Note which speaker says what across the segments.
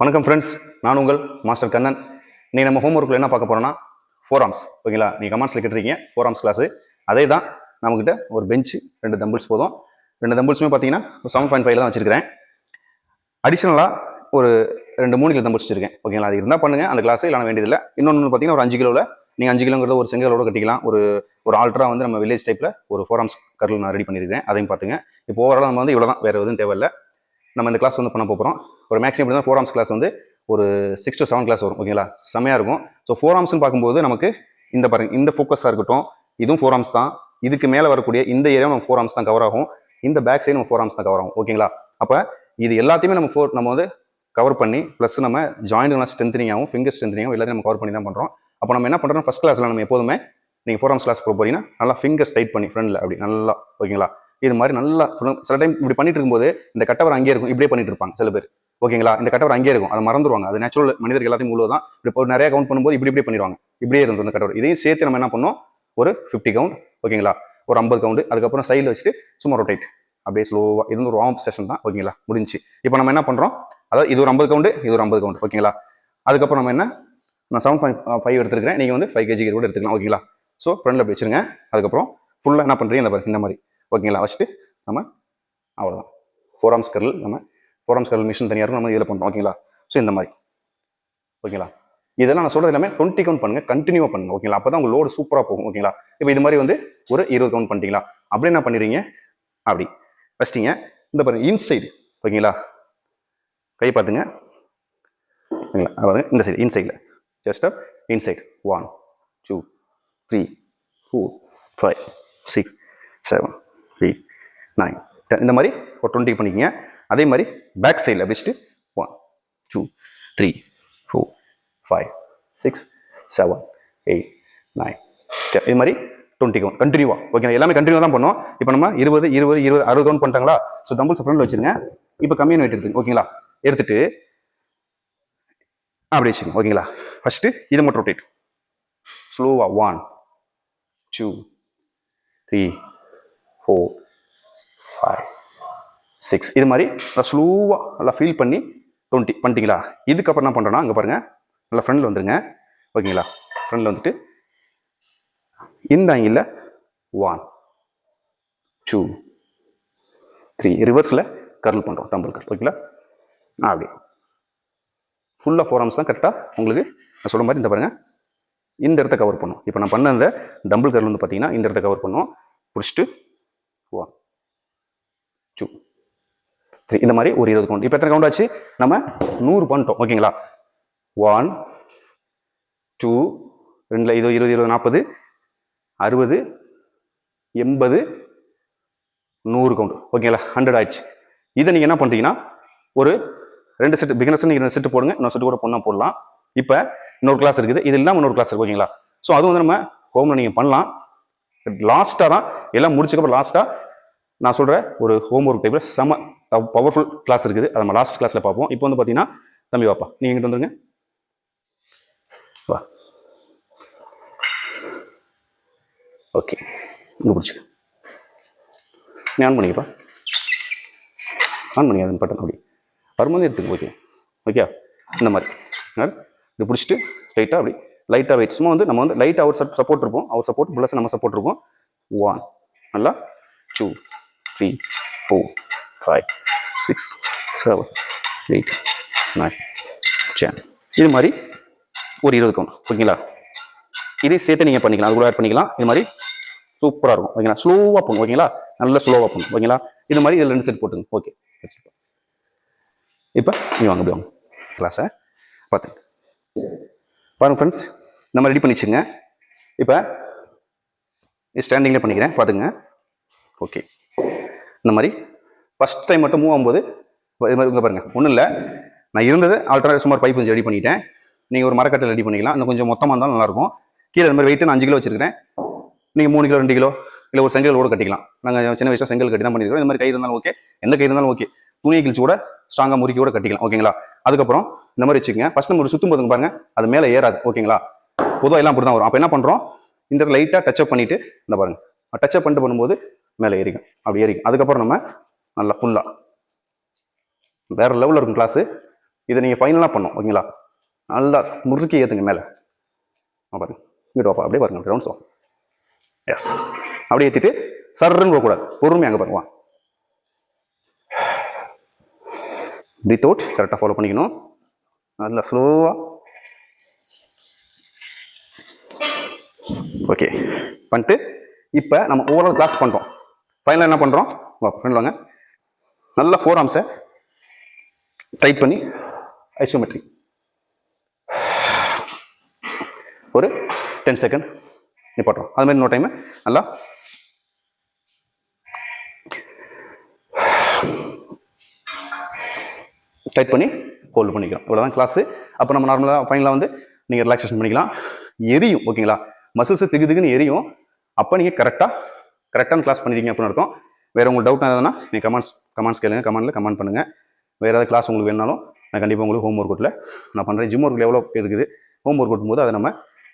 Speaker 1: வணக்கம் ஃப்ரெண்ட்ஸ் நான் உங்கள் மாஸ்டர் கண்ணன். இன்றைக்கி நம்ம ஹோம் ஒர்க்கில் என்ன பார்க்க போகிறோம்னா ஃபோர் ஆர்ம்ஸ் ஓகேங்களா நீங்கள் கமெண்ட்ஸில் கேட்டிருக்கீங்க ஃபோர் கிளாஸு அதே தான் நம்மக்கிட்ட ஒரு பெஞ்சு ரெண்டு தம்பிள்ஸ் போதும். ரெண்டு தம்பிள்ஸுமே பார்த்தீங்கன்னா செவன் பாயிண்ட் ஃபைவ்ல தான் வச்சுருக்கிறேன். அடிஷ்னலாக ஒரு ரெண்டு மூணு கிலோ தம்பிள்ஸ் வச்சுருக்கேன். ஓகேங்களா? அது இருந்தால் பண்ணுங்கள் அந்த கிளாஸ் இல்லைனா வேண்டியதில்லை. இன்னொன்று பார்த்தீங்கன்னா ஒரு அஞ்சு கிலோவில் நீங்கள் அஞ்சு கிலோங்கிறத ஒரு செங்கலோட கட்டிக்கலாம். ஒரு ஒரு ஆல்ட்ரா வந்து நம்ம வில்லேஜ் டைப்பில் ஒரு ஃபோர் ஆர்ம்ஸ் நான் ரெடி பண்ணியிருக்கேன் அதையும் பார்த்துங்க. இப்போ ஓவரால் நம்ம வந்து இவ்வளோ தான் வேறு எதுவும் தேவையில்லை. நம்ம இந்த கிளாஸ் வந்து பண்ண போகிறோம் ஒரு மேக்ஸிமம் இப்படி தான் ஃபோர் ஆம்ஸ் கிளாஸ் வந்து ஒரு சிக்ஸ் டு செவன் கிளாஸ் வரும் ஓகேங்களா செம்மையாக இருக்கும். ஸோ ஃபோர் ஆர்ம்ஸ்னு பார்க்கும்போது நமக்கு இந்த பாருங்க இந்த ஃபோக்கஸாக இருக்கட்டும் இதுவும் ஃபோர் ஆர்ம்ஸ் தான். இதுக்கு மேலே வரக்கூடிய இந்த ஏரியா நம்ம ஃபோர் ஆம்ஸ் தான் கவர் ஆகும். இந்த பேக் சைடு நம்ம ஃபோர் ஆம்ஸ் தான் கவர் ஆகும் ஓகேங்களா அப்போ இது எல்லாத்தையுமே நம்ம ஃபோர் நம்ம வந்து கவர் பண்ணி ப்ளஸ் நம்ம ஜாயிண்ட்லாம் ஸ்ட்ரென்த்னிங் ஆகும் ஃபிங்கர் ஸ்ட்ரென்த்னிங் ஆகும் எல்லாத்தையும் நம்ம கவர் பண்ணி தான் பண்ணுறோம் அப்போ நம்ம என்ன பண்ணுறோம் ஃபஸ்ட் கிளாஸில் நம்ம எப்போதுமே நீங்கள் ஃபோர் ஆம்ஸ் கிளாஸ் போக நல்லா ஃபிங்கர்ஸ் டைட் பண்ணி ஃப்ரெண்டில் அப்படி நல்லா ஓகேங்களா இது மாதிரி நல்லா சில டைம் இப்படி பண்ணிட்டு இருக்கும்போது இந்த கட்டவர் அங்கேயே இருக்கும். இப்படியே பண்ணிட்டு இருப்பாங்க சில பேர். ஓகேங்களா? இந்த கட்டவர் அங்கேயே இருக்கும். அதை மறந்துடுவாங்க அது நேச்சுரல் மனிதர்கள் எல்லாத்தையும் உள்ள தான். இப்போ நிறைய கவுண்ட் பண்ணும்போது இப்படி இப்படி பண்ணிடுவாங்க இப்படியே இருந்தோம் இந்த கட்டவர் இதையும் சேர்த்து நம்ம என்ன பண்ணோம்? ஒரு ஃபிஃப்டி கவுண்ட் ஓகேங்களா? ஒரு ஐம்பது கவுண்ட் அதுக்கப்புறம் சைடில் வச்சுட்டு சும்மா ரொட்டேட் அப்படியே ஸ்லோவாக இது வந்து ஒரு வார்ம் செஷன் தான் ஓகேங்களா? முடிஞ்சு இப்போ நம்ம என்ன பண்ணுறோம் அதாவது இது ஒரு ஐம்பது கவுண்டு இது ஒரு ஐம்பது கவுண்ட் ஓகேங்களா? அதுக்கப்புறம் நம்ம என்ன? நான் செவன் பாயிண்ட் ஃபைவ் எடுத்துருக்கேன் நீங்கள் வந்து ஃபைவ் கேஜி கூட எடுத்துக்கலாம் ஓகேங்களா? ஸோ ஃப்ரெண்டில் அப்படி வச்சுருங்க. அதுக்கப்புறம் ஃபுல்லாக என்ன பண்ணுறீங்க இந்த மாதிரி. ஓகேங்களா? வச்சுட்டு நம்ம அவ்வளோதான் ஃபோர் ஆர்ம்ஸ் நம்ம ஃபோராம் ஸ்கர்ல் மிஷின் தனியாக இருக்கும் நம்ம இதில் பண்ணுறோம் ஓகேங்களா? ஸோ இந்த மாதிரி. ஓகேங்களா? இதெல்லாம் நான் சொல்கிறது எல்லாமே டுவெண்ட்டி கவுண்ட் பண்ணுங்கள் கண்டினியூவாக பண்ணுங்க ஓகேங்களா? அப்போ தான் உங்கள் லோடு சூப்பராக போகும் ஓகேங்களா? இப்போ இது மாதிரி வந்து ஒரு இருபது கவுண்ட் பண்ணிட்டீங்களா? அப்படி என்ன பண்ணிடுறீங்க? அப்படி. ஃபஸ்ட்டிங்க இந்த பாருங்க இன்சைடு ஓகேங்களா? கை பார்த்துங்க. ஓகேங்களா? பாருங்க இந்த side இன்சைடில் just up inside one two three four five six seven eight nine ten இந்த மாதிரி ஒரு டுவெண்ட்டி பண்ணிக்கங்க. அதே மாதிரி பேக் சைடில் வச்சுட்டு one two three four five six seven eight nine ten இது மாதிரி டுவெண்ட்டி கவுண்ட் கண்டினியூவா ஓகே எல்லாமே கண்டினியூ தான் பண்ணோம் இப்போ நம்ம இருபது இருபது இருபது அறுபது கவுண்ட் பண்ணிட்டாங்களா? ஸோ தம்பிள்ஸ் ஃப்ரெண்டில் வச்சுருங்க. இப்போ கம்மியான வெயிட் இருக்குது ஓகேங்களா எடுத்துட்டு அப்படி வச்சுக்கோங்க. ஓகேங்களா ஃபஸ்ட்டு இதை மட்டும் ரொட்டேட் ஸ்லோவாக one two three four six இது மாதிரி நல்லா ஸ்லோவாக நல்லா ஃபீல் பண்ணி டுவெண்ட்டி பண்ணிட்டீங்களா? இதுக்கப்புறம் என்ன பண்ணுறோன்னா அங்கே பாருங்கள் நல்லா ஃப்ரெண்டில் வந்துருங்க. ஓகேங்களா? ஃப்ரெண்டில் வந்துட்டு இந்த ஆங்கிளில் ஒன் டூ த்ரீ ரிவர்ஸில் கர்ல் பண்ணுறோம் டம்பிள் கர்ல் ஓகேங்களா? அப்படி. ஃபுல்லாக ஃபோர் ஆர்ம்ஸ் தான் கரெக்டாக உங்களுக்கு நான் சொல்கிற மாதிரி இந்த பாருங்கள் இந்த இடத்த கவர் பண்ணும். இப்போ நான் பண்ண அந்த டம்பிள் கர்ல் வந்து பார்த்தீங்கன்னா இந்த இடத்த கவர் பண்ணும். பிடிச்சிட்டு ஒன் டூ த்ரீ இந்த மாதிரி ஒரு இருபது கவுண்ட் இப்போ எத்தனை கவுண்ட் ஆச்சு? நம்ம நூறு பண்ணிட்டோம். ஓகேங்களா ஒன் டூ ரெண்டில் இது இருபது இருபது நாற்பது அறுபது எண்பது நூறு கவுண்ட் ஓகேங்களா ஹண்ட்ரட் ஆயிடுச்சு. இதை நீங்கள் என்ன பண்ணுறீங்கன்னா ஒரு ரெண்டு செட்டு பிகினர்ஸ் நீங்கள் ரெண்டு செட்டு போடுங்க. இன்னொரு செட்டு கூட பொண்ணா போடலாம். இப்போ இன்னொரு கிளாஸ் இருக்குது. இது இல்லாமல் இன்னொரு கிளாஸ் இருக்குது ஓகேங்களா ஸோ அது வந்து நம்ம ஹோமில் நீங்கள் பண்ணலாம். லாஸ்ட்டாக தான் எல்லாம் முடிச்சக்கப்புறம் லாஸ்ட்டாக நான் சொல்கிற ஒரு ஹோம் ஒர்க் டைப்பில் செம பவர்ஃபுல் கிளாஸ் இருக்குது. அதை நம்ம லாஸ்ட் கிளாஸில் பார்ப்போம். இப்போ வந்து பார்த்தீங்கன்னா தம்பி வாப்பா நீங்கள் எங்கிட்ட வந்துருங்க. வா. ஓகே. இங்கே பிடிச்சிக்க நீ ஆன் பண்ணிக்கப்பா. ஆன் பண்ணி பட்டன் அப்படி. வரும்போது எடுத்துக்க ஓகே ஓகே இந்த மாதிரி. ஆ? இது பிடிச்சிட்டு லைட்டாக அப்படி. லைட்டாக வெயிட் சும்மா வந்து நம்ம வந்து லைட் அவர் சப்போர்ட் இருப்போம். அவர் சப்போர்ட் ப்ளஸ் நம்ம சப்போர்ட் இருப்போம். ஒன் நல்லா? Two three four five six seven eight nine ten இது மாதிரி ஒரு இருபது கவுண்ட் ஓகேங்களா இதே சேர்த்து நீங்கள் பண்ணிக்கலாம். அது கூட ஆட் பண்ணிக்கலாம். இது மாதிரி சூப்பராக இருக்கும். ஓகேங்களா? ஸ்லோவாக போகணும் ஓகேங்களா? நல்லா ஸ்லோவாக பண்ணும். ஓகேங்களா? இது மாதிரி இதில் ரெண்டு செட் போட்டுங்க ஓகே வச்சுருப்போம் இப்போ நீ வாங்க அப்படி வாங்க. கிளாஸை பார்த்துங்க. பாருங்க ஃப்ரெண்ட்ஸ் நம்ம ரெடி பண்ணி வச்சுங்க இப்போ ஸ்டாண்டிங்கில் பண்ணிக்கிறேன். பார்த்துங்க. ஓகே இந்த மாதிரி ஃபஸ்ட் டைம் மட்டும் மூவ் ஆகும்போது இது மாதிரி இங்கே பாருங்கள் ஒன்றும் இல்லை. நான் இருந்தது ஆல்டர்னேட் சுமார் பைப் கொஞ்சம் ரெடி பண்ணிட்டேன். நீங்கள் ஒரு மரக்கட்டை ரெடி பண்ணிக்கலாம். இன்னும் கொஞ்சம் மொத்தமாக இருந்தாலும் நல்லாயிருக்கும். கீழே இந்த மாதிரி வெயிட்டு நான் அஞ்சு கிலோ வச்சிருக்கிறேன். நீங்கள் மூணு கிலோ ரெண்டு கிலோ இல்லை ஒரு செங்கல் கூட கட்டிக்கலாம். நாங்கள் சின்ன வயசில் செங்கல் கட்டி தான் பண்ணியிருக்கோம் இந்த மாதிரி கை இருந்தாலும் ஓகே எந்த கை இருந்தாலும் ஓகே துணியை கிழிச்சு கூட ஸ்ட்ராங்காக முறுக்கி கூட கட்டிக்கலாம். ஓகேங்களா அதுக்கப்புறம் இந்த மாதிரி வச்சுக்கோங்க. ஃபஸ்ட் நம்ம ஒரு சுத்தும் போதுங்க பாருங்கள் அது மேலே ஏறாது. ஓகேங்களா பொதுவாக எல்லாம் அப்படி தான் வரும். அப்போ என்ன பண்ணுறோம் இந்த லைட்டாக டச்சப் பண்ணிவிட்டு இந்த பாருங்கள் டச்சப் பண்ணிட்டு பண்ணும்போது மேலே ஏறிக்கும். அப்படி ஏறிக்கும். அதுக்கப்புறம் நம்ம நல்லா ஃபுல்லாக வேறு லெவலில் இருக்கும் கிளாஸு இதை நீங்கள் ஃபைனலாக பண்ணோம் ஓகேங்களா நல்லா முறுக்கி ஏற்றுங்க மேலே. பாருங்க. இங்கிட்டு வாப்பா அப்படியே பாருங்க ரவுண்ட்ஸ் எஸ் அப்படியே ஏற்றிட்டு சர்ன்னு போகக்கூடாது. பொறுமையாக அங்கே பாருங்க வா. பிரீத் அவுட் கரெக்டாக ஃபாலோ பண்ணிக்கணும். நல்லா ஸ்லோவாக ஓகே பண்ணிட்டு இப்போ நம்ம ஓவரால் கிளாஸ் பண்ணுறோம் ஃபைனலாக என்ன பண்ணுறோம் ஃப்ரெண்ட் வாங்க நல்ல ஃபோர் ஆர்ம்ஸை டைட் பண்ணி ஐசோமெட்ரிக் ஒரு டென் செகண்ட் நிப்பாட்டுறோம். அது மாதிரி இன்னொரு டைமு நல்லா டைட் பண்ணி ஹோல்டு பண்ணிக்கிறோம். இவ்வளோதான் கிளாஸு அப்போ நம்ம நார்மலாக ஃபைனலாக வந்து நீங்கள் ரிலாக்ஸேஷன் பண்ணிக்கலாம். எரியும் ஓகேங்களா மசில்ஸு திகு திகுன்னு எரியும். அப்போ நீங்கள் கரெக்டாக கரெக்டான கிளாஸ் பண்ணிருக்கீங்க அப்படின்னு அர்த்தம். வேறு உங்களுக்கு டவுட் எதுனா நீங்கள் கமெண்ட்ஸ் கமெண்ட்ஸ் கேளுங்க கமெண்ட்டில் கமெண்ட் பண்ணுங்கள் வேறு ஏதாவது கிளாஸ் உங்களுக்கு வேணாலும் நான் கண்டிப்பாக உங்களுக்கு ஹோம் ஒர்க் அவுட்டில் நான் பண்ணுறேன் ஜிம் ஒர்க்கில் எவ்வளோ இருக்குது? ஹோம் ஒர்க் அவுட் போது அதை நம்ம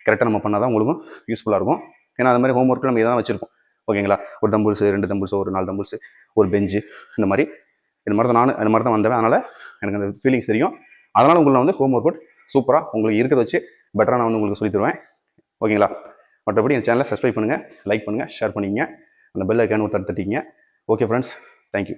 Speaker 1: கரெக்டாக நம்ம பண்ணால் தான் உங்களுக்கும் யூஸ்ஃபுல்லாக இருக்கும். ஏன்னா அது மாதிரி ஹோம் ஒர்க்கில் நம்ம எதாவது வச்சிருப்போம். ஓகேங்களா ஒரு தம்புள்ஸ் ரெண்டு தம்புள்ஸ் ஒரு நாலு தம்புள்ஸ் ஒரு பெஞ்சு இந்த மாதிரி. இந்த மாதிரி தான் நான் இந்த மாதிரி தான் வந்தேன் அதனால் எனக்கு அந்த ஃபீலிங்ஸ் தெரியும். அதனால் உங்களை நான் வந்து ஹோம் ஒர்க் அவுட் சூப்பராக உங்களுக்கு இருக்கிறத வச்சு பெட்டராக நான் வந்து உங்களுக்கு சொல்லி தருவேன் ஓகேங்களா மற்றபடி என் சேனலை சப்ஸ்கிரைப் பண்ணுங்கள் லைக் பண்ணுங்கள் ஷேர் பண்ணிக்கங்க. அந்த பெல் ஐக்கான் ஒரு தடுத்துட்டீங்க தட்டிங்க ஓகே ஃப்ரெண்ட்ஸ் தேங்க்யூ